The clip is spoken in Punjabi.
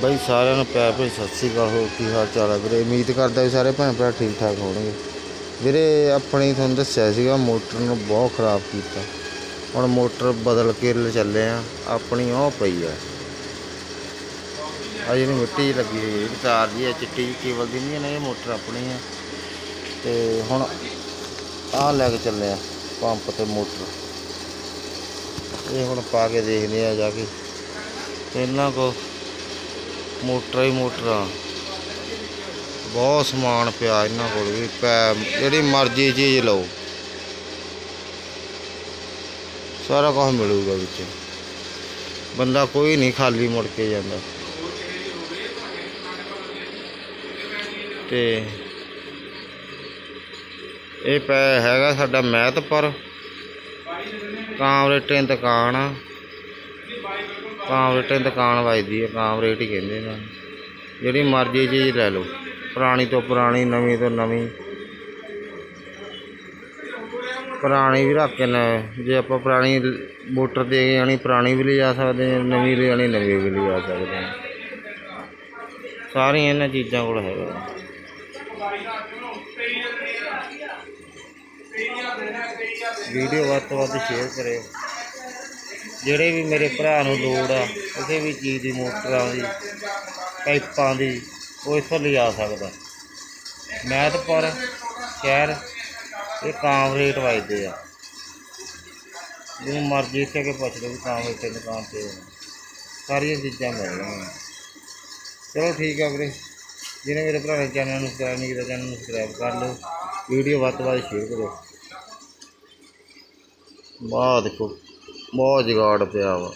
ਬਾਈ ਸਾਰਿਆਂ ਨੂੰ ਪਿਆਰ ਭਰੀ ਸਤਿ ਸ੍ਰੀ ਅਕਾਲ, ਹੋਰ ਕੀ ਹਾਲ ਚਾਲ ਹੈ ਵੀਰੇ? ਉਮੀਦ ਕਰਦਾ ਵੀ ਸਾਰੇ ਭੈਣ ਭਰਾ ਠੀਕ ਠਾਕ ਹੋਣਗੇ। ਵੀਰੇ, ਆਪਣੀ ਤੁਹਾਨੂੰ ਦੱਸਿਆ ਸੀਗਾ, ਮੋਟਰ ਨੂੰ ਬਹੁਤ ਖਰਾਬ ਕੀਤਾ। ਹੁਣ ਮੋਟਰ ਬਦਲ ਕੇ ਲੈ ਚੱਲੇ ਆ, ਆਪਣੀ ਉਹ ਪਈ ਆ। ਆ ਜਿਹੜੀ ਮਿੱਟੀ ਲੱਗੀ ਹੋਈ ਹੈ ਤਾਰ ਦੀ ਹੈ ਚਿੱਟੀ ਜਿਹੀ, ਕੇਬਲ ਦੀ ਨਹੀਂ ਹੈ ਨਾ ਇਹ ਮੋਟਰ ਆਪਣੀ ਆ। ਤੇ ਹੁਣ ਆ ਲੈ ਕੇ ਚੱਲੇ ਆ, ਪੰਪ ਤੇ ਮੋਟਰ। ਇਹ ਹੁਣ ਪਾ ਕੇ ਦੇਖਦੇ ਆ ਜਾ ਕੇ। ਇਹਨਾਂ ਕੋ ਮੋਟਰਾਂ ਹੀ ਮੋਟਰਾਂ ਬਹੁਤ ਸਮਾਨ ਪਿਆ ਇਹਨਾਂ ਕੋਲ ਵੀ, ਪੈ ਜਿਹੜੀ ਮਰਜ਼ੀ ਚੀਜ਼ ਲਓ। ਸਾਰਾ ਕੁਝ ਮਿਲੂਗਾ ਵਿੱਚ। ਬੰਦਾ ਕੋਈ ਨਹੀਂ ਖਾਲੀ ਮੁੜ ਕੇ ਜਾਂਦਾ। ਤੇ ਇਹ ਪੈ ਹੈਗਾ ਸਾਡਾ ਮਹਿਤਪੁਰ ਕਾਮਰੇਟੇ ਦੁਕਾਨ ਆ। ਕਾਮਰੇਟੇ ਦੁਕਾਨ ਵੱਜਦੀ ਹੈ ਕਾਮਰੇਟ ਹੀ ਕਹਿੰਦੇ ਨੇ। ਜਿਹੜੀ ਮਰਜ਼ੀ ਚੀਜ਼ ਲੈ ਲਓ, ਪੁਰਾਣੀ ਤੋਂ ਪੁਰਾਣੀ, ਨਵੀਂ ਤੋਂ ਨਵੀਂ। ਪੁਰਾਣੀ ਵੀ ਰੱਖ ਕੇ ਨਾ ਜੇ ਆਪਾਂ ਪੁਰਾਣੀ ਲ- ਮੋਟਰ ਦੇ ਕੇ ਆਣੀ ਪੁਰਾਣੀ ਵੀ ਲਿਜਾ ਸਕਦੇ ਹਾਂ, ਨਵੀਂ ਲਿਜਾਣੀ ਨਵੀਂ ਵੀ ਲਿਜਾ ਸਕਦੇ ਹਾਂ। ਸਾਰੀਆਂ ਇਹਨਾਂ ਚੀਜ਼ਾਂ ਕੋਲ ਹੈਗਾ। ਵੀਡੀਓ ਵੱਧ ਤੋਂ ਵੱਧ ਸ਼ੇਅਰ ਕਰਿਓ। ਜਿਹੜੇ ਵੀ ਮੇਰੇ ਭਰਾ ਨੂੰ ਲੋੜ ਆ, ਕਿਸੇ ਵੀ ਚੀਜ਼ ਦੀ, ਮੋਟਰਾਂ ਦੀ, ਪਾਈਪਾਂ ਦੀ, ਉਹ ਇੱਥੋਂ ਲਿਜਾ ਸਕਦਾ। ਮਹਿਤਪੁਰ ਸ਼ਹਿਰ ਇਹ ਕਾਮ ਰੇਟ ਵੱਜਦੇ ਆ। ਜਿਹਨੂੰ ਮਰਜ਼ੀ ਇੱਥੇ ਕੇ ਪੁੱਛ ਲਓ ਵੀ ਕਾਮ ਰੇਟ ਦੁਕਾਨ ਤੇ ਸਾਰੀਆਂ ਚੀਜ਼ਾਂ ਮਿਲ ਮਿਲਣਗੀਆਂ ਚਲੋ ਠੀਕ ਆ ਵੀਰੇ। ਜਿਹਨੇ ਮੇਰੇ ਭਰਾ ਨੇ ਚੈਨਲ ਨੂੰ ਸਬਸਕ੍ਰਾਈਬ ਨਹੀਂ ਕੀਤਾ, ਚੈਨਲ ਨੂੰ ਸਬਸਕ੍ਰਾਈਬ ਕਰ ਲਓ। ਵੀਡੀਓ ਵੱਧ ਤੋਂ ਵੱਧ ਸ਼ੇਅਰ ਕਰੋ ਵਾਹ ਦੇਖੋ। ਬਹੁਤ ਜਗਾੜ ਪਿਆ ਵਾ।